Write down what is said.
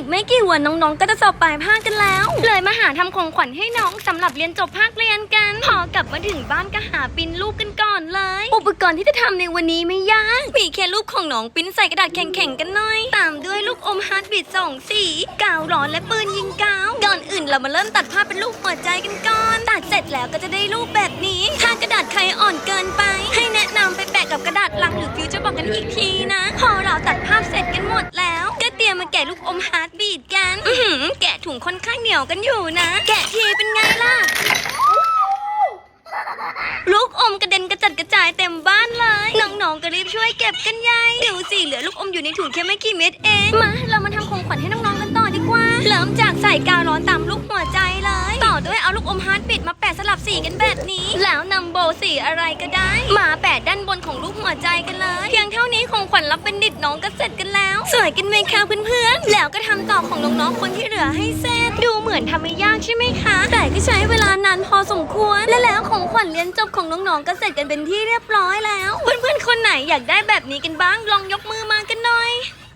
อีกไม่กี่วันน้องๆ ก็จะสอบปลายภาคกันแล้ว เลยมาหาทำของขวัญให้น้องสำหรับเรียนจบภาคเรียนกัน พอกลับมาถึงบ้านก็หาปิ้นรูปกันก่อนเลย อุปกรณ์ที่จะทำในวันนี้ไม่ยาก มีแค่รูปของน้องปิ้นใส่กระดาษแข็งๆกันหน่อย ตามด้วยลูกอมฮาร์ดบีดสองสีกาวร้อนและปืนยิงกาว ก่อนอื่นเรามาเริ่มตัดภาพเป็นรูปหัวใจกันก่อน ตัดเสร็จแล้วก็จะได้รูปแบบนี้ ถ้ากระดาษใครอ่อนเกินไป ให้แนะนำไปแปะกับกระดาษลังหรือฟิวจะบอกกันอีกทีนะ พอเราตัดภาพ แกะลูกอมฮาร์ดบีดกัน อือหือแกะถุงค่อนข้างเหนียวกันอยู่นะ แกะทีเป็นไงล่ะ ลูกอมกระเด็นกระจัดกระจายเต็มบ้านเลย น้องๆก็รีบช่วยเก็บกันใหญ่ดี๋ยวสิเหลือลูกอมอยู่ในถุงแค่ไม่กี่เม็ดเอง มา เรามาทำของขวัญให้น้องๆกันต่อดีกว่า เริ่มจากใส่กาวร้อนตามลูกหัวใจเลย ต่อด้วยเอาลูกอมฮาร์ดบิดมาแปะสลับสีกันแบบนี้ แล้วนำโบสีอะไรก็ได้ มาแปะด้านบนของลูกหัวใจกันเลย ของขวัญรับเป็นดิดน้องก็เสร็จกันแล้ว สวยกันไหมคะเพื่อนๆ แล้วก็ทำต่อของน้องๆคนที่เหลือให้เสร็จ ดูเหมือนทำไม่ยากใช่ไหมคะ แต่ก็ใช้เวลานานพอสมควร และแล้วของขวัญเรียนจบของน้องๆก็เสร็จกันเป็นที่เรียบร้อยแล้ว เพื่อนๆคนไหนอยากได้แบบนี้กันบ้างลองยกมือมากันหน่อย